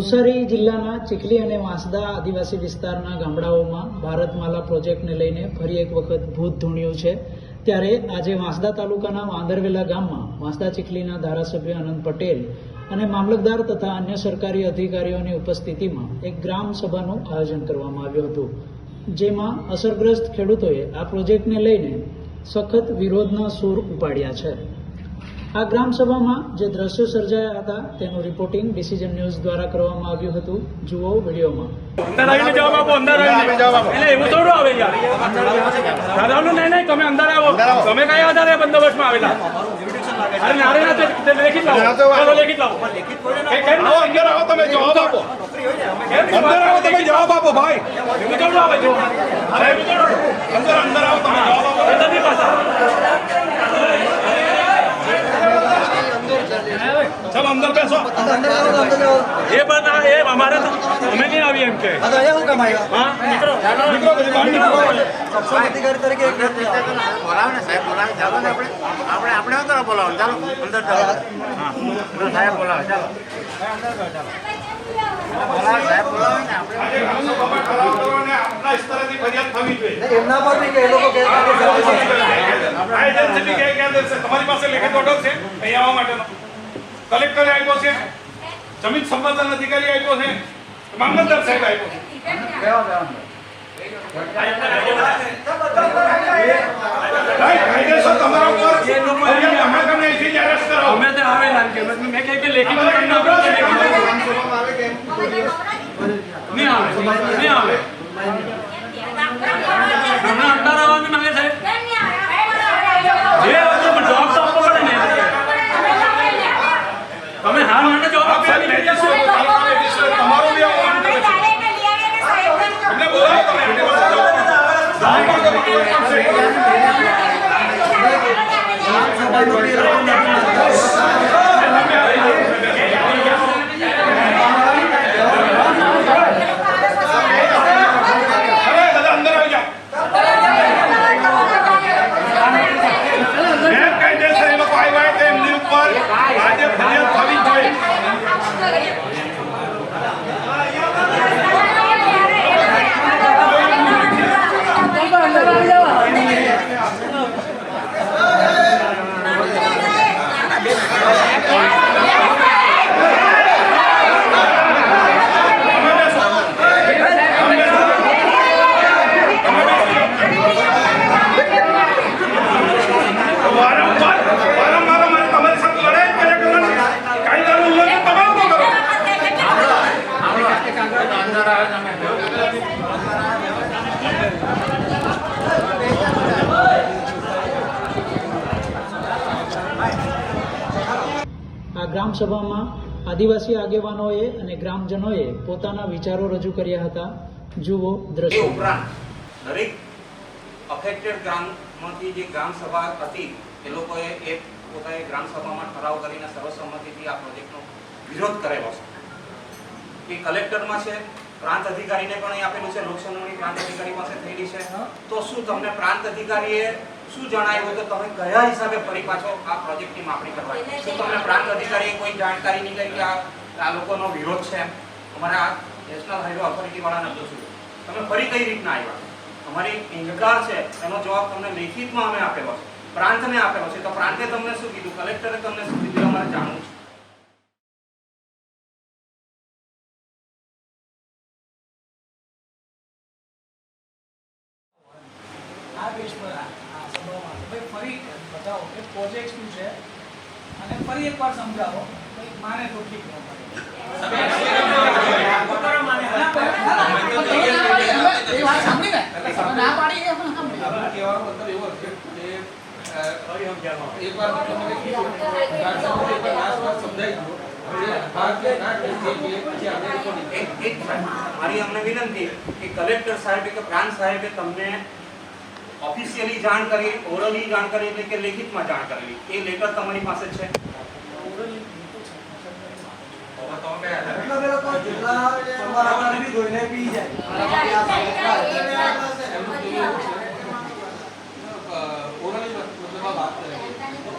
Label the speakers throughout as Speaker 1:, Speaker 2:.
Speaker 1: નવસારી જિલ્લાના ચીખલી અને વાંસદા આદિવાસી વિસ્તારના ગામડાઓમાં ભારતમાલા પ્રોજેક્ટને લઈને ફરી એક વખત ભૂત ધૂણ્યું છે. ત્યારે આજે વાંસદા તાલુકાના વાંદરવેલા ગામમાં વાંસદા ચીખલીના ધારાસભ્ય આનંદ પટેલ અને મામલતદાર તથા અન્ય સરકારી અધિકારીઓની ઉપસ્થિતિમાં એક ગ્રામ સભાનું આયોજન કરવામાં આવ્યું હતું. જેમાં અસરગ્રસ્ત ખેડૂતોએ આ પ્રોજેક્ટને લઈને સખત વિરોધના સૂર ઉપાડ્યા છે. આ ગ્રામ સભામાં જે દ્રશ્યો સર્જાયા હતા તેનું રિપોર્ટિંગ ડિસિઝન ન્યૂઝ દ્વારા કરવામાં આવ્યું હતું. જુઓ વિડીયોમાં.
Speaker 2: અંદર આવીને જવાબ આપો અંદર આવીને. એટલે એવું થોડું આવે યાર. દાદાનું નહીં નહીં તમે અંદર આવો. તમે કયા આધારે બંદોબસ્તમાં આવેલા? અરે નારે ના તે- લેખિત લાવો. ચલો લેખિત લાવો?
Speaker 3: આવો અંદર આવો તમે જવાબ આપો. અંદર આવો તમે જવાબ આપો ભાઈ.
Speaker 2: એવું થોડું આવે જો અરે
Speaker 3: અંદર અંદર આવો તમે જવાબ આપો.
Speaker 2: એ નહીં પાછા.
Speaker 3: ચાલો અંદર બેસો.
Speaker 2: એ પણ આ- એ અમારે તો અમે નહીં આવીએ એમ કે.
Speaker 4: ને ને ને
Speaker 5: એમના પર બી કે લોકો કે
Speaker 3: તમારી પાસે લેખિત ઓર્ડર છે અહીંયા આવવા માટેનો. કલેક્ટરે આપ્યો છે. જમીન સંપાદન અધિકારી આપ્યો છે. મામલતદાર સાહેબ આપ્યો છે. કાયદેસર તમારા ઉપર ફરિયાદ અમે તમને અહીંથી જ arrest કરાવો.
Speaker 2: અમે તો આવેલા એમ કે મેં મેં કહ્યું કે લેખિત તમને આપો કે લેખિત આપો. નહીં આવે નહીં આવે હમણાં અંદર આવવાનું માંગે છે જે હતું પણ જવાબ તો આપવો પડે ને તમે હા મને જવાબ
Speaker 3: આપ સાહેબ
Speaker 2: આપી
Speaker 3: લેડીઝ છો, તાલુકા લેડીઝ છો, તમારું બી આવવાનું કરે છે. એમને બોલાવો તમે, એમની પાસે જાઓ. જાઓ પણ તમે કોઈ કામ છે. અરે દાદા અંદર આવી જાઓ ગેરકાયદેસર એ લોકો આવ્યા હોય તો એમની ઉપર આજે ફરિયાદ થવી જોઈએ વારંવાર વારંવાર અમારે તમારી સાથે લડાઈ જ કર્યા કરવાની કાયદાનું ઉલ્લંઘન તમારું ન કરો
Speaker 4: અંદર આવે તમે
Speaker 1: આ ગ્રામ સભામાં આદિવાસી આગેવાનોએ અને ગ્રામજનોએ પોતાના વિચારો રજૂ કર્યા હતા. જુઓ દ્રશ્ય.
Speaker 6: ઉપરાંત દરેક અફેક્ટેડ ગ્રામમાંથી જે ગ્રામ સભા હતી એ લોકોએ એક પોતાએ ગ્રામ સભામાં ઠરાવ કરીને સર્વસંમતિથી આ પ્રોજેક્ટનો વિરોધ કરેલો છે. એ કલેક્ટરમાં છે પ્રાંત અધિકારીને પણ અહીં આપેલું છે લોકસભાની પ્રાંત અધિકારી પાસે થયેલી છે. તો શું તમને પ્રાંત અધિકારીએ શું જણાવ્યું તો તમે કયા હિસાબે ફરી પાછો આ પ્રોજેક્ટની માપણી કરવાની? શું તમને પ્રાંત અધિકારીએ કોઈ જાણકારી નહીં કરી કે આ આ લોકોનો વિરોધ છે અમારા નેશનલ હાઈવે ઓથોરિટી વાળાને શું? તમે ફરી કઈ રીતના આવ્યા? અમારી ઇનકાર છે એનો જવાબ તમને લેખિતમાં અમે આપેલો છે. પ્રાંતને આપેલો છે. તો પ્રાંતે તમને શું કીધું? કલેક્ટરે તમને શું કીધું? અમારે જાણવું છે.
Speaker 7: આ બેઝ પર આ આ સભામાં ભાઈ ફરી બતાવો કે પ્રોજેક્ટ શું છે? અને ફરી એકવાર સમજાવો. ભાઈ માને તો ઠીક ન
Speaker 6: મારી અમને વિનંતી કે કલેક્ટર સાહેબે કે પ્રાંત સાહેબે તમને ઓફિશિયલી જાણ કરી ઓરલી જાણ કરી એટલે કે લેખિતમાં જાણ કરેલી એ લેટર તમારી પાસે છે.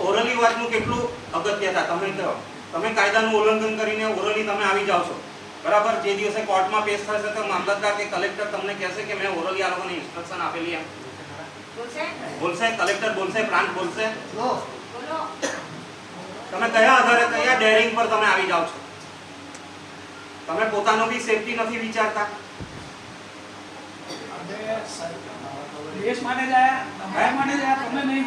Speaker 6: ઓરલી વાતનું કેટલું અગત્ય થાય તમે કહો. તમે કાયદાનું ઉલ્લંઘન કરીને ઓરલી તમે આવી જાઓ છો. બરાબર? જે દિવસે કોર્ટમાં પેશ થશે તો મામલતદાર કે કલેક્ટર તમને કહેશે કે મેં ઓરલી આ લોકોને ઇન્સ્ટ્રક્શન આપેલી એમ. બોલશે? કલેક્ટર બોલશે પ્રાંત બોલશે. તમે કયા આધારે કયા ડેરિંગ પર તમે આવી જાઓ છો? તમે પોતાનો બી સેફટી નથી વિચારતા?
Speaker 7: દેશ માટે જ તમારા માટે જ તમે નહીં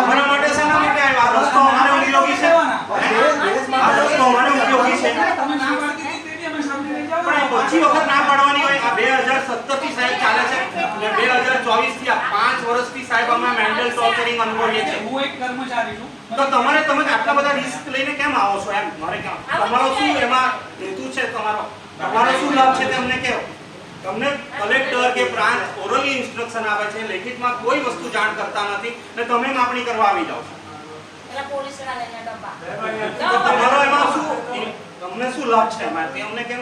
Speaker 6: અમારા માટે શેના માટે આવ્યા આ રસ્તો અમારે ઉપયોગી છે. આ રસ્તો અમારે ઉપયોગી છે.
Speaker 7: તમે ના પાડતી હતી તે બી અમે સામે
Speaker 6: ઓછી વખત ના પાડવાની હોય. આ બે હજાર સત્તરથી સાહેબ ચાલે છે. અને બે હજાર ચોવીસથી આ પાંચ વર્ષથી સાહેબ અમે મેન્ટલ ટોર્ચરિંગ અનુભવીએ છીએ.
Speaker 7: હું એક કર્મચારી છું
Speaker 6: તો તમારે તમે આટલા બધા રિસ્ક લઈને કેમ આવો છો એમ? મારે કેમ? તમારો શું એમાં હેતુ છે તમારો? તમારો શું લાભ છે તમને કેવો તમને કલેક્ટર કે પ્રાંત ઓરલી ઇન્સ્ટ્રક્શન આવે છે લેખિતમાં કોઈ વસ્તુ જાણ કરતા નથી ને તમે માપણી કરવા આવી જાઓ છો. તો તમારો એમાં શું તમને શું લાભ છે અમારે અમને કેમ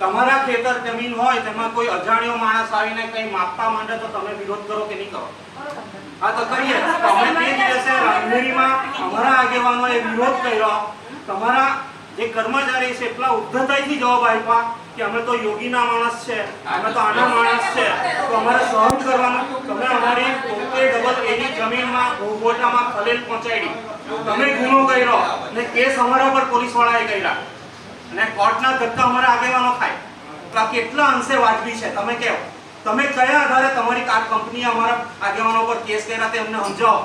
Speaker 6: તમારા ખેતર જમીન હોય, તેમાં કોઈ અજાણ્યો માણસ આવીને કઈ માપવા માંડે તો તમે વિરોધ કરો કે નહીં કરો? હા, તો કરીએ. તમે તે દિવસે રામદેરીમાં અમારા આગેવાનોએ વિરોધ કર્યો. તમારા જે કર્મચારી છે, એટલા ઉદ્ધતાઈથી જવાબ આપ્યા. કે અમે તો યોગીના માણસ છે, અમે તો આના માણસ છે. તો અમારે સહન કરવાનું તમે અમારી પોતે ડબલ એની જમીનમાં ભોગવટામાં ખલેલ પહોંચાડી. તમે ગુનો કર્યો ને કેસ અમારા પર પોલીસ વાળાએ કર્યા. અને કોર્ટના ધક્કા અમારા આગેવાનો ખાય. તો આ કેટલા અંશે વાજબી છે? તમે કહો. તમે કયા આધારે તમારી આ કંપનીએ અમારા આગેવાનો પર કેસ કર્યા તે અમને સમજાવો.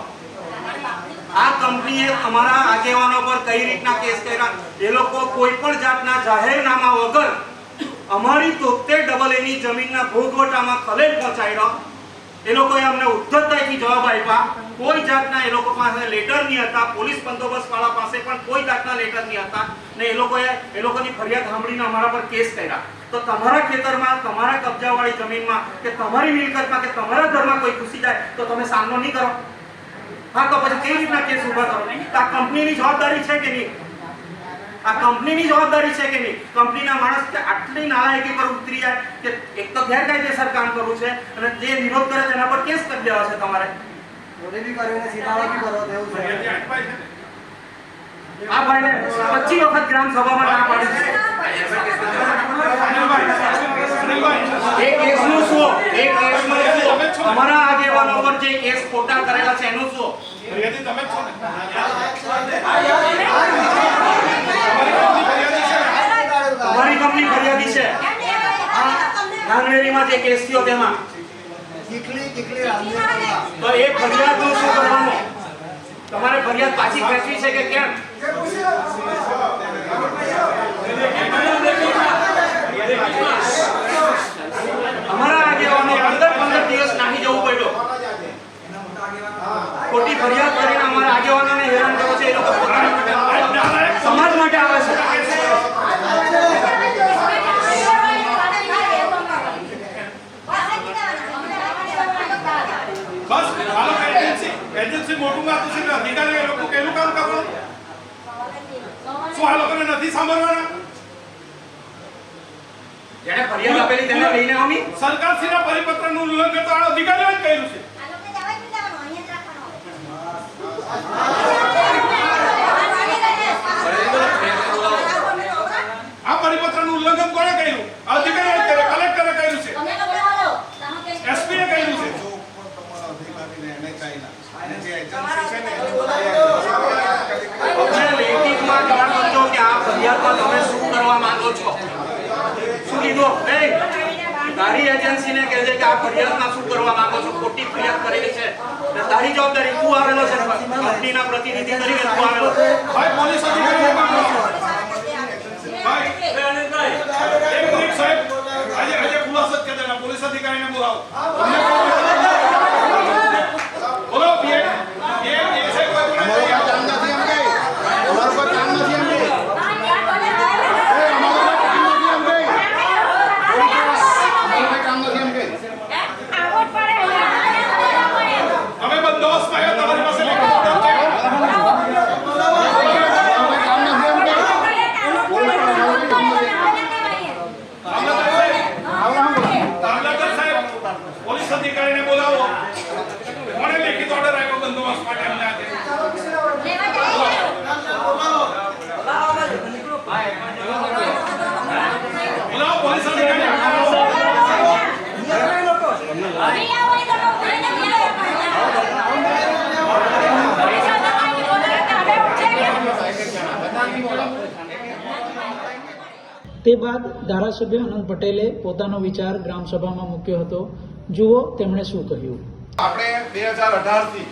Speaker 6: આ કંપનીએ અમારા આગેવાનો પર કઈ રીતના કેસ કર્યા? એ લોકો કોઈ પણ જાતના જાહેરનામા વગર અમારી તોતેર ડબલ એની જમીનના ભોગવટામાં ખલેલ પહોંચાડ્યો એ લોકોએ અમને ઉદ્ધતાઈથી જવાબ આપ્યા. કોઈ જાતના એ લોકો પાસે લેટર નહીં હતા. પોલીસ બંદોબસ્ત વાળા પાસે પણ કોઈ જાતના લેટર નહીં હતા. ને એ લોકોએ એ લોકોની ફરિયાદ સાંભળીને અમારા પર કેસ કર્યા. તો તમારા ખેતરમાં, તમારા કબજાવાળી જમીનમાં કે તમારી મિલકતમાં કે તમારા ઘરમાં કોઈ ઘૂસી જાય, તો તમે સામનો નહીં કરો. હા, તો પછી કેવી રીતના કેસ ઊભા કરો? આ કંપનીની જવાબદારી છે કે નહીં? આ કંપનીની જવાબદારી છે કે નહીં? કંપનીના માણસ કે આટલી નાલાયકી પર ઉતરી જાય કે એક તો ગેરકાયદેસર કામ કરવું છે અને જે વિરોધ કરે તેના પર કેસ કરી દેવા છે તમારે. આ ભાઈને 25 વખત ગ્રામ સભામાં ના પાડી એ કેસનું શું એ કેસનું શું તમારા આગેવાનો પર જે કેસ ખોટા કરેલા છે એનું શું
Speaker 3: તમે છો ને
Speaker 6: તમારી કંપની ફરિયાદી છે. નાંગનેરીમાં જે કેસ થયો તેમાં. તો એ ફરિયાદનું શું કરવાનું? તમારે ફરિયાદ પાછી ખેંચવી છે કે કેમ? અમારા આગેવાનો પંદર પંદર દિવસ નાહી જવું પડ્યું ખોટી ફરિયાદ કરીને અમારા આગેવાનોને હેરાન કરો છે એ લોકો પોતાના માટે આવે છે. સમાજ માટે આવે છે
Speaker 3: બસ હાલો એજન્સી અધિકારી એ લોકો કેલું કામ કરો. શું આ લોકોને નથી સાંભળવાના?
Speaker 6: જેને ફરિયાદ આપેલી તેને લઈને આવી
Speaker 3: સરકારશ્રીના પરિપત્રનું ઉલ્લંઘન તો આ અધિકારીઓએ જ કર્યું છે આ પરિપત્રનું ઉલ્લંઘન કોણે કર્યું આ અધિકારીઓએ જ કર્યું કલેક્ટરે કર્યું છે એસપીએ કર્યું છે
Speaker 6: અમને લેખિતમાં જાણ કરજો કે આ ફરિયાદમાં તમે શું કરવા માંગો છો શું કીધું એ તારી એજન્સીને કહેજે કે આ ફરિયાદમાં શું કરવા માંગો છો ખોટી ફરિયાદ કરેલી છે તારી જવાબદારી તું આવેલો છે? કંપનીના પ્રતિનિધિ તરીકે તું આવેલો છે?
Speaker 3: ભાઈ પોલીસ અધિકારીઓ કામ કરો ભાઈ એક મિનિટ સાહેબ આજે આજે ખુલાસો જ કરી દેના પોલીસ અધિકારીને બોલાવો બોલો એ એ એ છે કોઈ બોલે તમે બંદોબસ્તમાં આવ્યા તમારી પાસે લેખિત ઓર્ડર છે મામલતદાર સાહેબ પોલીસ
Speaker 1: તે બાદ ધારાસભ્ય આનંદ પટેલે પોતાનો વિચાર ગ્રામસભામાં મૂક્યો હતો. જુઓ તેમણે શું કહ્યું.
Speaker 8: આપણે બે હજાર અઢારથી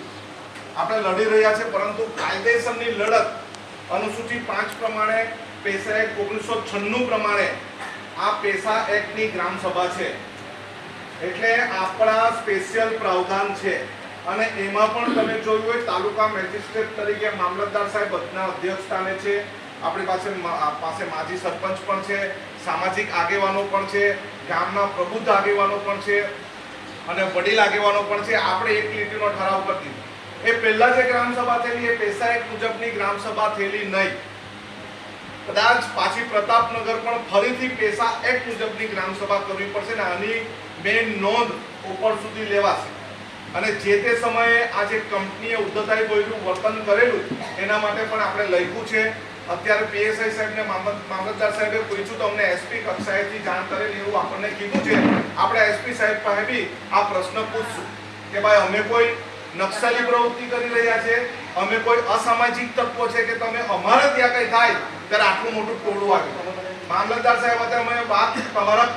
Speaker 8: આપણે લડી રહ્યા છે પરંતુ કાયદેસરની લડત અનુસૂચિ પાંચ પ્રમાણે, પેસા એક્ટ ઓગણીસો છન્નું પ્રમાણે આ પેસા એક્ટની ગ્રામસભા છે. એટલે આપણા સ્પેશિયલ પ્રાવધાન છે. અને એમાં પણ તમે જોયું હોય, તાલુકા મેજિસ્ટ્રેટ તરીકે મામલતદાર સાહેબ અધ્યક્ષ સ્થાને છે. આપણી પાસે પાસે માજી સરપંચ પણ છે, સામાજિક આગેવાનો પણ છે, ગામના પ્રબુદ્ધ આગેવાનો પણ છે અને વડીલ આગેવાનો પણ છે. આપણે એક લીટીનો ઠરાવ કરી એ પહેલા જે ગ્રામસભા થયેલી, એ પૈસા એક મુજબની ગ્રામસભા થયેલી નહીં. કદાચ પાછી પ્રતાપનગર પણ ફરીથી પૈસા એક મુજબની ગ્રામસભા કરવી પડશે ને આની મેઇન નોંધ ઉપર સુધી લેવાશે. અને જે તે સમયે આ જે કંપનીએ ઉદ્ધતાઈ બોયનું વર્તન કરેલું, એના માટે પણ આપણે લખ્યું છે. અત્યારે પીએસઆઈ સાહેબને મામલત- મામલતદાર સાહેબે પૂછ્યું તો અમને એસપી કક્ષાએથી જાણ કરેલી એવું આપણને કીધું છે. આપણે એસપી સાહેબ પાસે બી આ પ્રશ્ન પૂછશું કે ભાઈ અમે કોઈ નક્સલી પ્રવૃત્તિ કરી રહ્યા છે? અમે કોઈ અસામાજિક તત્વો છે કે તમે અમારે ત્યાં કંઈ થાય ત્યારે આટલું મોટું ટોળું આવ્યું મામલતદાર સાહેબ હતા અમે વાત તમારા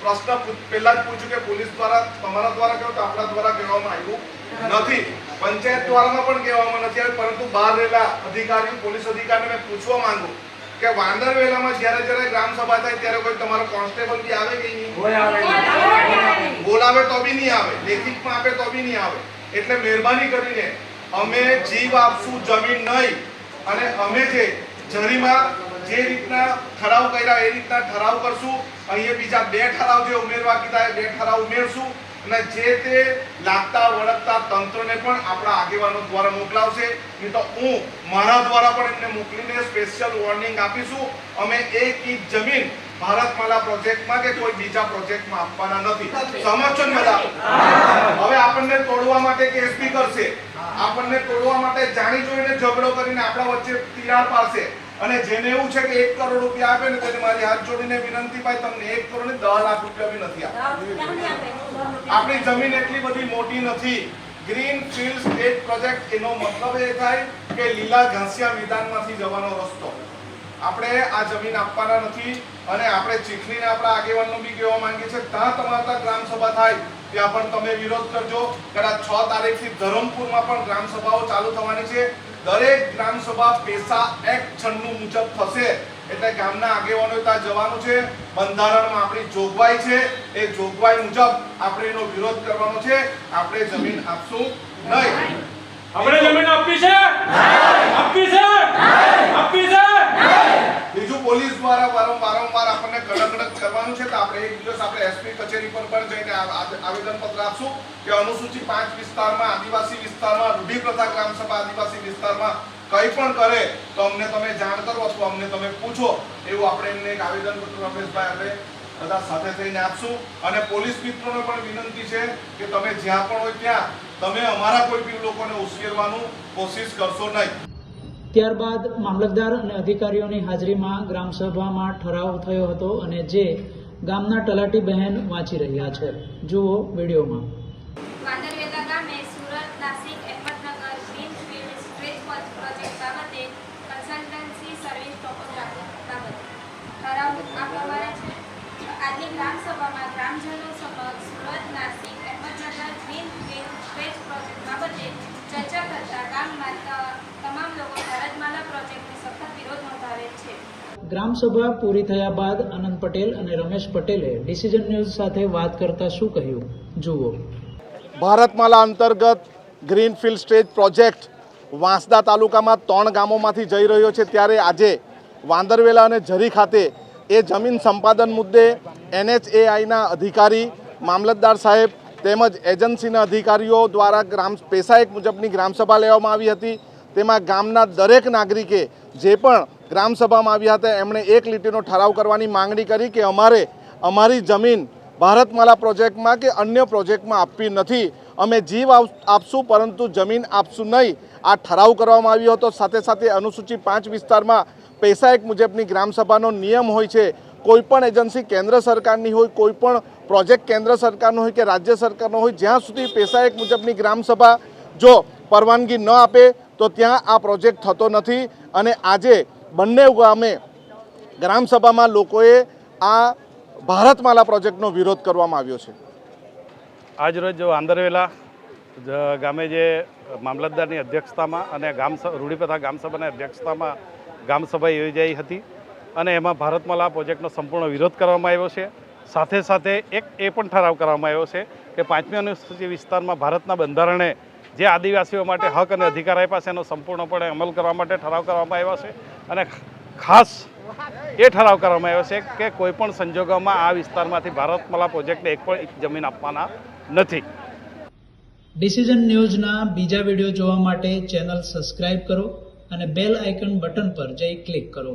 Speaker 8: પ્રશ્ન પહેલા જ પૂછ્યું કે પોલીસ દ્વારા, તમારા દ્વારા કહ્યું તો આપણા દ્વારા કહેવામાં આવ્યું. નથી. પંચાયત દ્વારામાં પણ કહેવામાં નથી આવ્યું પરંતુ બહાર રહેલા અધિકારીઓ પોલીસ અધિકારીને મેં પૂછવા માંગુ કે વાંદર વેલામાં જ્યારે જ્યારે ગ્રામ સભા થાય ત્યારે કોઈ તમારો કોન્સ્ટેબલ બી આવે કે નહીં? બોલાવે તો બી નહીં આવે લેખિતમાં આપે તો બી નહીં આવે. એટલે મહેરબાની કરીને અમે જીવ આપશું જમીન નહીં. અને અમે જે જરીમાં જે રીતના ઠરાવ કર્યા એ રીતના ઠરાવ કરશું. અહીંયા બીજા બે ઠરાવ જે ઉમેરવા કીધા એ બે ઠરાવ ઉમેરશું. અને જે તે લાગતા વળગતા તંત્રને પણ આપણા આગેવાનો દ્વારા મોકલાવશે. નહીં તો હું મારા દ્વારા પણ એમને મોકલીને સ્પેશિયલ વોર્નિંગ આપીશું. અમે એક ઇંચ જમીન ભારતમાલા પ્રોજેક્ટમાં કે કોઈ બીજા પ્રોજેક્ટમાં આપવાના નથી. સમજ ને બધા હવે આપણને તોડવા માટે કેસ બી કરશે. આપણને તોડવા માટે જાણી જોઈને ઝઘડો કરીને આપણા વચ્ચે તિરાડ પાડશે. અને જેને એવું છે કે એક કરોડ રૂપિયા આપે ને તેને મારી હાથ જોડીને વિનંતી ભાઈ તમને એક કરોડ ને દસ લાખ રૂપિયા બી નથી આપણી જમીન એટલી બધી મોટી નથી. ગ્રીન ફિલ્ડ સ્ટેટ પ્રોજેક્ટ એનો મતલબ એ થાય કે લીલા ઘાસિયા મેદાનમાંથી જવાનો રસ્તો. આપણે આ જમીન આપવાના નથી અને આપણે ચીખલીને આપણા આગેવાનનું બી કહેવા માંગીએ છીએ ત્યાં તમારા ગ્રામ સભા થાય ત્યાં પણ તમે વિરોધ કરજો. કદાચ છ તારીખથી ધરમપુરમાં પણ ગ્રામ સભાઓ ચાલુ થવાની છે. દરેક ગ્રામ સભા પેસા એક્ટ છન્નું મુજબ થશે. એટલે ગામના આગેવાનો ત્યાં જવાનું છે. બંધારણમાં આપણી જોગવાઈ છે. એ જોગવાઈ મુજબ આપણે એનો વિરોધ કરવાનો છે. આપણે જમીન આપશું નહીં.
Speaker 2: આપણે જમીન આપવી છે? આપવી છે? આપવી છે?
Speaker 8: બીજું પોલીસ દ્વારા વારંવાર આપણને કડક કડક કરવાનું છે તો આપણે એક દિવસ આપણે એસપી કચેરી પર પણ જઈને આવેદન પત્ર આપશું કે અનુસૂચિત પાંચ વિસ્તારમાં, આદિવાસી વિસ્તારમાં રૂઢી પ્રથા ગ્રામ સભા આદિવાસી વિસ્તારમાં કંઈ પણ કરે તો અમને તમે જાણ કરો અથવા અમને તમે પૂછો એવું આપણે એમને એક આવેદન પત્ર રમેશભાઈ આપણે બધા સાથે થઈને આપશું. અને પોલીસ મિત્રોને પણ વિનંતી છે કે તમે જ્યાં પણ હોય ત્યાં તમે અમારા કોઈ બી લોકોને ઉશ્કેરવાનું કોશિશ કરશો નહીં.
Speaker 1: ત્યારબાદ મામલતદાર અને અધિકારીઓની હાજરીમાં ગ્રામસભામાં ઠરાવ થયો હતો અને જે ગામના તલાટી બહેન વાંચી રહ્યા છે. જુઓ વિડીયોમાં.
Speaker 9: વાંદરવેલા ગામે Surat Nashik Ahmednagar greenfield stretch project બાબતે કન્સલ્ટન્સી સર્વિસ ટોપોગ્રાફી બાબતે. ઠરાવ આ પ્રમાણે છે. આજની ગ્રામસભામાં ગ્રામજનો ચર્ચા કરતા ગામમાં તમામ લોકો ભારતમાલા પ્રોજેક્ટને સખત વિરોધ નોંધાવે છે.
Speaker 1: ગ્રામસભા પૂરી થયા બાદ આનંદ પટેલ અને રમેશ પટેલે ડિસિઝન ન્યૂઝ સાથે વાત કરતા શું કહ્યું? જુઓ.
Speaker 8: ભારતમાલા અંતર્ગત ગ્રીનફિલ્ડ સ્ટેજ પ્રોજેક્ટ વાંસદા તાલુકામાં ત્રણ ગામોમાંથી જઈ રહ્યો છે ત્યારે આજે વાંદરવેલા અને ઝરી ખાતે એ જમીન સંપાદન મુદ્દે એનએચએઆઈના અધિકારી મામલતદાર સાહેબ તેમજ એજન્સીના અધિકારીઓ દ્વારા ગ્રામ પેશા એક મુજબની ગ્રામસભા લેવામાં આવી હતી. તેમાં ગામના દરેક નાગરિકે જે પણ ગ્રામસભામાં આવ્યા હતા, એમણે એક લીટીનો ઠરાવ કરવાની માંગણી કરી કે અમારે અમારી જમીન ભારતમાલા પ્રોજેક્ટમાં કે અન્ય પ્રોજેક્ટમાં આપવી નથી. અમે જીવ આપ- આપશું પરંતુ જમીન આપશું નહીં. આ ઠરાવ કરવામાં આવ્યો હતો. સાથે સાથે અનુસૂચિ પાંચ વિસ્તારમાં પૈસા એક મુજબની ગ્રામસભાનો નિયમ હોય છે. કોઈ પણ એજન્સી કેન્દ્ર સરકારની હોય, કોઈ પણ પ્રોજેક્ટ કેન્દ્ર સરકારનો હોય કે રાજ્ય સરકારનો હોય, જ્યાં સુધી પેશાયક મુજબની ગ્રામસભા જો પરવાનગી ન આપે, તો ત્યાં આ પ્રોજેક્ટ થતો નથી. અને આજે બંને ગામે ગ્રામસભામાં લોકોએ આ ભારતમાલા પ્રોજેક્ટનો વિરોધ કરવામાં આવ્યો છે.
Speaker 3: આજરોજ આંદરવેલા ગામે જે મામલતદારની અધ્યક્ષતામાં અને ગામ રૂઢિપ્રથા ગામસભાની અધ્યક્ષતામાં ગામસભા યોજાઈ હતી. અને એમાં ભારતમાલા પ્રોજેક્ટનો સંપૂર્ણ વિરોધ કરવામાં આવ્યો છે. સાથે સાથે એક એ પણ ઠરાવ કરવામાં આવ્યો છે કે પાંચમી અનુસૂચિ વિસ્તારમાં ભારતના બંધારણે જે આદિવાસીઓ માટે હક અને અધિકાર આપ્યા છે એનો સંપૂર્ણપણે અમલ કરવા માટે ઠરાવ કરવામાં આવ્યો છે. અને ખાસ એ ઠરાવ કરવામાં આવ્યો છે કે કોઈપણ સંજોગોમાં આ વિસ્તારમાંથી ભારતમાલા પ્રોજેક્ટને એક પણ જમીન આપવાના નથી.
Speaker 1: ડિસિઝન ન્યૂઝના બીજા વીડિયો જોવા માટે ચેનલ સબસ્ક્રાઇબ કરો અને બેલ આઇકન બટન પર જઈ ક્લિક કરો.